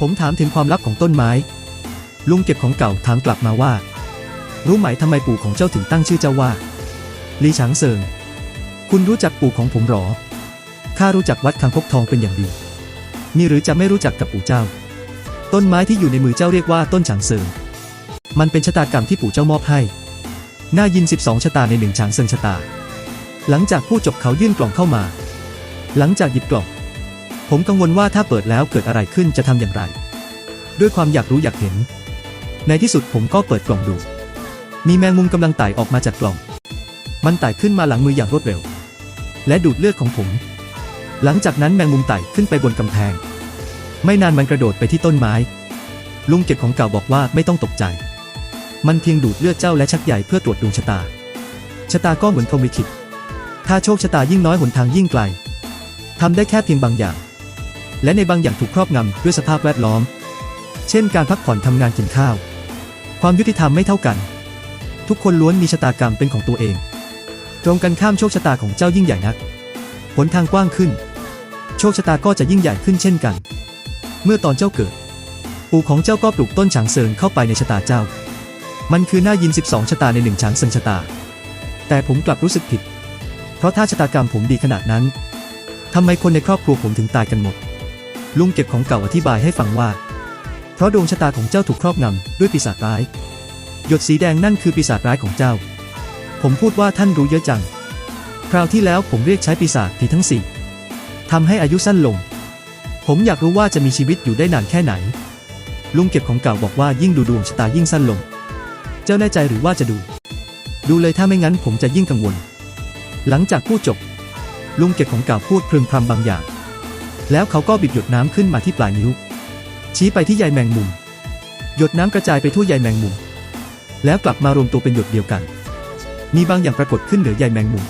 ผมถามถึงความลับของต้นไม้ ลุงเก็บของเก่าถามกลับมาว่า รู้ไหมทำไมปู่ของเจ้าถึงตั้งชื่อเจ้าว่าลีฉางเซิง คุณรู้จักปู่ของผมหรอ ข้ารู้จักวัดคางคกทองเป็นอย่างดี มีหรือจะไม่รู้จักกับปู่เจ้า ต้นไม้ที่อยู่ในมือเจ้าเรียกว่าต้นฉางเซิง มันเป็นชะตากรรมที่ปู่เจ้ามอบให้ น่ายิน 12 ชะตาในหนึ่งฉางเซิงชะตา หลังจากผู้จบเขายื่นกล่องเข้ามา หลังจากหยิบกล่อง ผมกังวลว่าถ้าเปิดแล้วเกิดอะไรขึ้นจะทำอย่างไร ด้วยความอยากรู้อยากเห็น ในที่สุดผมก็เปิดกล่องดู มีแมงมุมกำลังไต่ออกมาจากกล่อง มันไต่ขึ้นมาหลังมืออย่างรวดเร็ว และดูดเลือดของผม หลังจากนั้นแมงมุมไต่ขึ้นไปบนกำแพง ไม่นานมันกระโดดไปที่ต้นไม้ ลุงเก็บของเก่าบอกว่าไม่ต้องตกใจ มันเพียงดูดเลือดเจ้าและชักใหญ่เพื่อตรวจดวงชะตา ชะตาก็เหมือนพรหมลิขิตถ้าโชคชะตายิ่งน้อยหนทางยิ่งไกลทำได้แค่เพียงบางอย่าง และในบางอย่างถูกครอบงำด้วยสภาพแวดล้อม เช่นการพักผ่อนทำงานกินข้าว ความยุติธรรมไม่เท่ากัน ทุกคนล้วนมีชะตากรรมเป็นของตัวเอง ตรงกันข้ามโชคชะตาของเจ้ายิ่งใหญ่นักหนทางกว้างขึ้น โชคชะตาก็จะยิ่งใหญ่ขึ้นเช่นกัน เมื่อตอนเจ้าเกิด ปู่ของเจ้าก็ปลูกต้นฉางเซิงเข้าไปในชะตาเจ้า มันคือหน้ายิน 12 ชะตาในหนึ่งฉางเซิงชะตา แต่ผมกลับรู้สึกผิด เพราะถ้าชะตากรรมผมดีขนาดนั้นทำไมคนในครอบครัวผมถึงตายกันหมด ลุงเก็บของเก่าอธิบายให้ฟังว่า เพราะดวงชะตาของเจ้าถูกครอบงำด้วยปีศาจร้าย หยดสีแดงนั่นคือปีศาจร้ายของเจ้า ผมพูดว่าท่านรู้เยอะจัง คราวที่แล้วผมเรียกใช้ปีศาจผีทั้งสี่ทำให้อายุสั้นลง ผมอยากรู้ว่าจะมีชีวิตอยู่ได้นานแค่ไหน ลุงเก็บของเก่าบอกว่ายิ่งดูดวงชะตายิ่งสั้นลง เจ้าแน่ใจหรือว่าจะดู ดูเลยถ้าไม่งั้นผมจะยิ่งกังวล หลังจากพูดจบ ลุงเก็บของเก่าพูดพึมพำบางอย่าง แล้วเขาก็บีบหยดน้ำขึ้นมาที่ปลายนิ้ว ชี้ไปที่ใยแมงมุม หยดน้ำกระจายไปทั่วใยแมงมุม แล้วกลับมารวมตัวเป็นหยดเดียวกัน มีบางอย่างปรากฏขึ้นเหนือใยแมงมุม